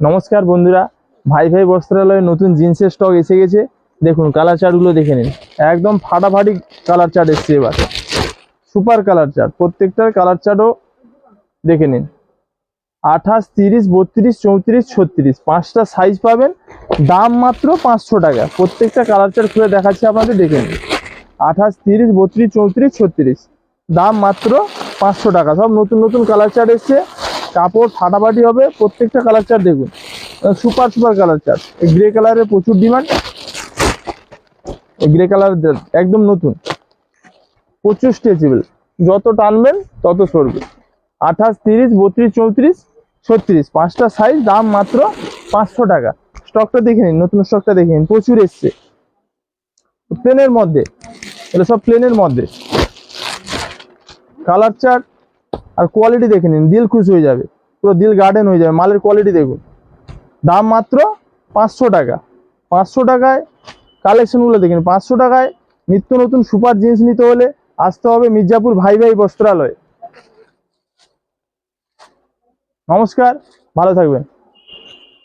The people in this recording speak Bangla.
নমস্কার বন্ধুরা, ভাই ভাই বস্ত্রালয়ে নতুন জিন্সের স্টক এসে গেছে। দেখুন কালার চার্টগুলো দেখে নিন। একদম ফাটাফাটি কালার চার্ট এসছে এবার। সুপার কালার চার্ট প্রত্যেকটার কালার চার্টও দেখে নিন। আঠাশ, তিরিশ, বত্রিশ, চৌত্রিশ, ছত্রিশ। পাঁচটা সাইজ পাবেন। দাম মাত্র পাঁচশো টাকা। প্রত্যেকটা কালার চার্ট খুলে দেখাচ্ছি আপনাদের, দেখে নিন। আঠাশ, তিরিশ, বত্রিশ, চৌত্রিশ, ছত্রিশ। দাম মাত্র পাঁচশো টাকা। সব নতুন নতুন কালার চার্ট এসছে। কাপড় ফাটাফাটি হবে, প্রত্যেকটা কালার চার্ট দেখুন। Super super colour chart grey কালারের প্রচুর ডিমান্ড গ্রে কালার একদম নতুন। প্রচুর স্ট্রেচেবল যত টানবেন, তত সরবে। আঠাশ, তিরিশ, বত্রিশ, চৌত্রিশ, ছত্রিশ। পাঁচটা সাইজ দাম মাত্র পাঁচশো টাকা। স্টকটা দেখে নিন, নতুন স্টকটা দেখে নিন। প্রচুর এসছে। প্লেনের মধ্যে। এটা সব প্লেনের মধ্যে। কালার চার্ট আর কোয়ালিটি দেখে নিন, দিল খুশ হয়ে যাবে। পুরো দিল গার্ডেন হয়ে যাবে। মালের কোয়ালিটি দেখুন। দাম মাত্র পাঁচশো টাকা। পাঁচশো টাকায় কালেকশনগুলো দেখুন। পাঁচশো টাকায় নিত্য নতুন সুপার জিন্স নিতে হলে আসতে হবে মির্জাপুর ভাই ভাই বস্ত্রালয়। নমস্কার, ভালো থাকবেন।